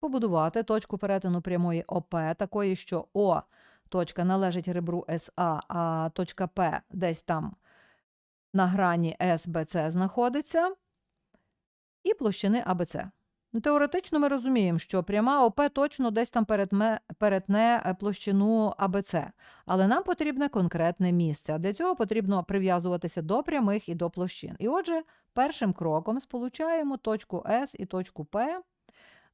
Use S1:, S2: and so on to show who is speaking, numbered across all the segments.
S1: побудувати точку перетину прямої ОП, такої, що О точка належить ребру СА, а точка П десь там на грані СБЦ знаходиться, і площини АБЦ. Ну, Теоретично ми розуміємо, що пряма ОП точно десь там перетме- перетне е, площину АБЦ, але нам потрібне конкретне місце. Для цього потрібно прив'язуватися до прямих і до площин. І отже, першим кроком сполучаємо точку С і точку П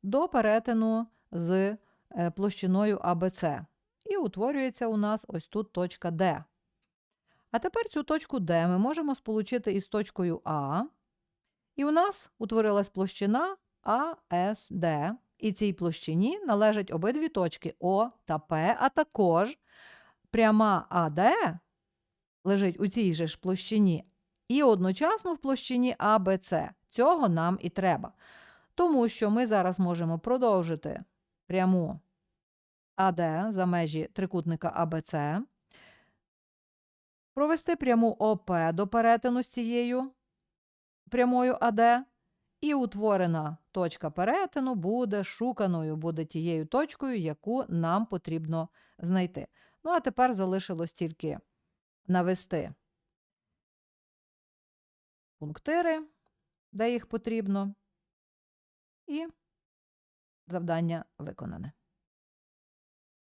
S1: до перетину з е, площиною АБЦ. І утворюється у нас ось тут точка Д. А тепер цю точку Д ми можемо сполучити із точкою А. І у нас утворилась площина АСД. І цій площині належать обидві точки О та П, а також пряма АД лежить у цій же ж площині, і одночасно в площині АБЦ. Цього нам і треба. Тому що ми зараз можемо продовжити пряму АД за межі трикутника АБЦ, провести пряму ОП до перетину з цією прямою АД, і утворена точка перетину буде шуканою, буде тією точкою, яку нам потрібно знайти. Ну, а тепер залишилось тільки навести пунктири, де їх потрібно, і завдання виконане.